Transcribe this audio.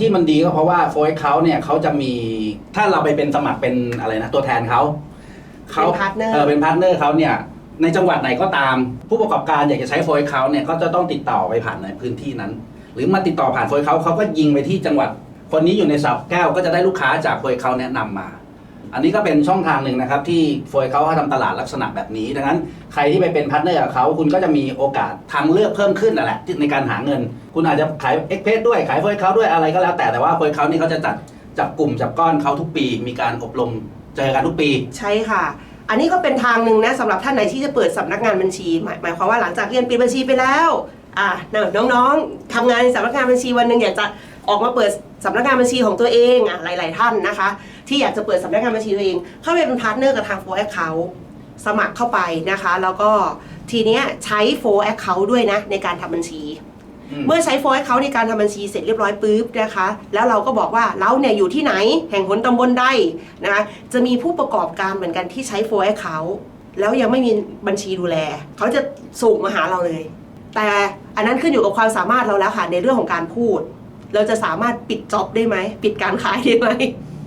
ที่มันดีก็เพราะว่าโฟร์เขาเนี่ยเขาจะมีถ้าเราไปเป็นสมัครเป็นอะไรนะตัวแทนเขาเขาเป็น partner เออเป็นพาร์ทเนอร์เขาเนี่ยในจังหวัดไหนก็ตาม ผู้ประกอบการอยากจะใช้โฟร์เขาเนี่ยก็จะต้องติดต่อไปผ่านในพื้นที่นั้น หรือมาติดต่อผ่านโฟร์เขาเขาก็ยิงไปที่จังหวัด คนนี้อยู่ในสับแก้วก็จะได้ลูกค้าจากโฟร์เขาแนะนำมา อันนี้ก็เป็นช่องทางหนึ่งนะครับ ที่โฟร์เขาทำตลาดลักษณะแบบนี้ ดังนั้นใครที่ไปเป็นพาร์ทเนอร์กับเขาคุณก็จะมีโอกาสทางเลือกเพิ่มขึ้นนั่นแหละในการหาเงิน คุณอาจจะขายเอ็กเพสด้วยขายโฟร์เขาด้วยอะไรก็แล้วแต่แต่ว่าโฟร์เขานี่เขาจะจัดจับกลุ่มจับก้อนเขาทุกปี มีการอบรมเจอกันทุกปี ใช่ค่ะ อันนี้ก็เป็นทางหนึ่งนะสำหรับท่านไหนที่จะเปิดสำนักงานบัญชี หมายหมายความว่าหลังจากเรียนปีบัญชีไปแล้วอ่าน้องๆทำงานในสำนักงานบัญชีวันหนึ่งอยากจะ ออกมาเปิดสำนักงานบัญชีของตัวเองอะหลาย ๆ ท่านนะคะ ที่อยากจะเปิดสำนักงานบัญชีตัวเอง เข้าไปเป็นพาร์ทเนอร์กับทางโฟร์แอคเคาสมัครเข้าไปนะคะ แล้วก็ทีเนี้ยใช้โฟร์แอคเคาด้วยนะในการทำบัญชีอืมเมื่อใช้โฟร์เขาในการทำบัญชีเสร็จเรียบร้อยปุ๊บนะคะ แล้วเราก็บอกว่าเราเนี่ยอยู่ที่ไหนแห่งหนตำบลใดนะคะจะมีผู้ประกอบการเหมือนกันที่ใช้โฟร์เขาแล้วยังไม่มีบัญชีดูแล เขาจะส่งมาหาเราเลย แต่อันนั้นขึ้นอยู่กับความสามารถเราแล้วค่ะในเรื่องของการพูด เราจะสามารถปิดจ็อบได้ไหม ปิดการขายได้ไหม